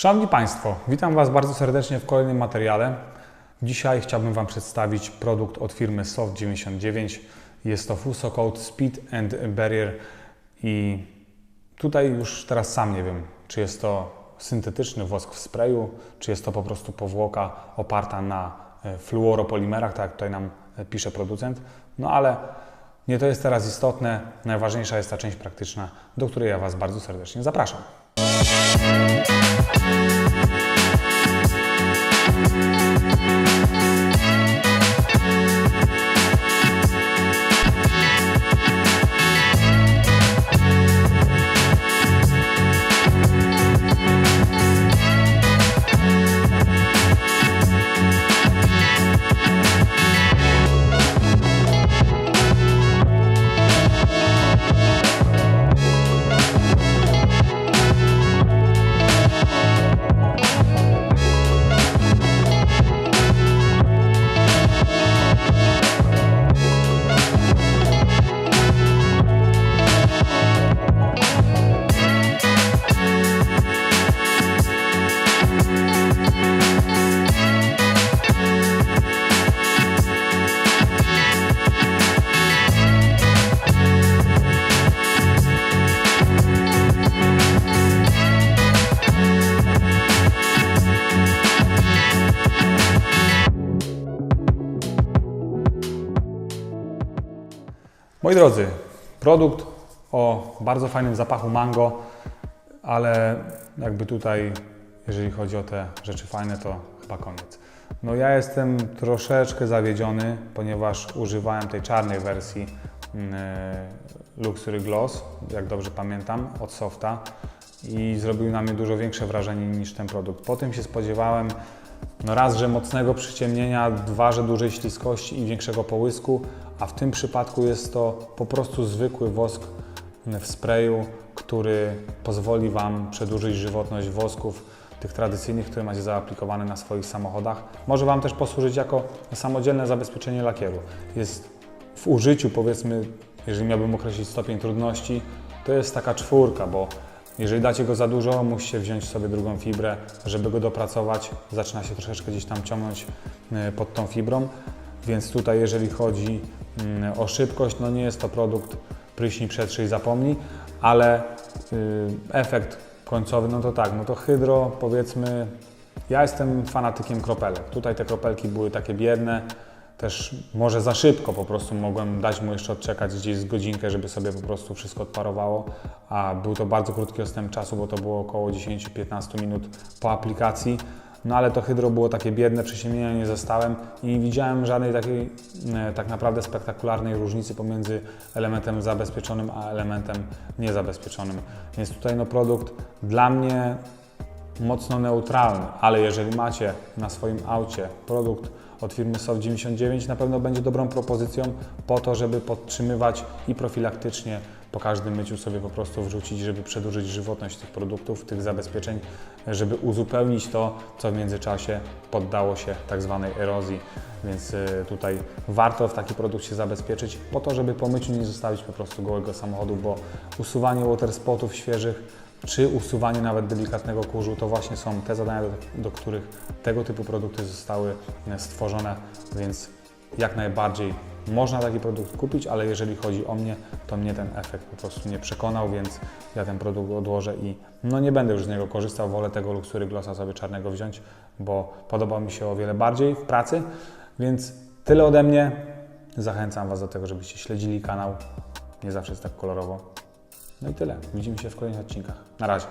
Szanowni Państwo, witam Was bardzo serdecznie w kolejnym materiale. Dzisiaj chciałbym Wam przedstawić produkt od firmy Soft99. Jest to Fuso Speed and Barrier i tutaj już teraz sam nie wiem, czy jest to syntetyczny wosk w sprayu, czy jest to po prostu powłoka oparta na e, fluoropolimerach, tak jak tutaj nam e, pisze producent. No ale nie to jest teraz istotne, najważniejsza jest ta część praktyczna, do której ja Was bardzo serdecznie zapraszam. Moi drodzy, produkt o bardzo fajnym zapachu mango, ale jakby tutaj, jeżeli chodzi o te rzeczy fajne, to chyba koniec. No ja jestem troszeczkę zawiedziony, ponieważ używałem tej czarnej wersji mm, Luxury Gloss, jak dobrze pamiętam, od Softa i zrobił na mnie dużo większe wrażenie niż ten produkt. Po tym się spodziewałem no raz, że mocnego przyciemnienia, dwa, że dużej śliskości i większego połysku, a w tym przypadku jest to po prostu zwykły wosk w sprayu, który pozwoli Wam przedłużyć żywotność wosków, tych tradycyjnych, które macie zaaplikowane na swoich samochodach. Może Wam też posłużyć jako samodzielne zabezpieczenie lakieru. Jest w użyciu, powiedzmy, jeżeli miałbym określić stopień trudności, to jest taka czwórka, bo jeżeli dacie go za dużo, musicie wziąć sobie drugą fibrę, żeby go dopracować. Zaczyna się troszeczkę gdzieś tam ciągnąć y, pod tą fibrą, więc tutaj jeżeli chodzi mm, o szybkość, no nie jest to produkt pryśnij, przetrzyj, zapomnij, ale y, efekt końcowy, no to tak, no to hydro powiedzmy, ja jestem fanatykiem kropelek. Tutaj te kropelki były takie biedne, też może za szybko po prostu mogłem dać mu jeszcze odczekać gdzieś z godzinkę, żeby sobie po prostu wszystko odparowało, a był to bardzo krótki odstęp czasu, bo to było około 10-15 minut po aplikacji. No ale to hydro było takie biedne, przysiemienia nie zostałem i nie widziałem żadnej takiej e, tak naprawdę spektakularnej różnicy pomiędzy elementem zabezpieczonym a elementem niezabezpieczonym. Więc tutaj no produkt dla mnie mocno neutralny, ale jeżeli macie na swoim aucie produkt od firmy SOF99, na pewno będzie dobrą propozycją po to, żeby podtrzymywać i profilaktycznie po każdym myciu sobie po prostu wrzucić, żeby przedłużyć żywotność tych produktów, tych zabezpieczeń, żeby uzupełnić to, co w międzyczasie poddało się tak zwanej erozji. Więc y, tutaj warto w taki produkt się zabezpieczyć po to, żeby po myciu nie zostawić po prostu gołego samochodu, bo usuwanie water spotów świeżych czy usuwanie nawet delikatnego kurzu, to właśnie są te zadania, do, do których tego typu produkty zostały e, stworzone, więc jak najbardziej można taki produkt kupić, ale jeżeli chodzi o mnie, to mnie ten efekt po prostu nie przekonał, więc ja ten produkt odłożę i no nie będę już z niego korzystał, wolę tego Luxury Glossa sobie czarnego wziąć, bo podobał mi się o wiele bardziej w pracy, więc tyle ode mnie. Zachęcam Was do tego, żebyście śledzili kanał, nie zawsze jest tak kolorowo. No i tyle. Widzimy się w kolejnych odcinkach. Na razie.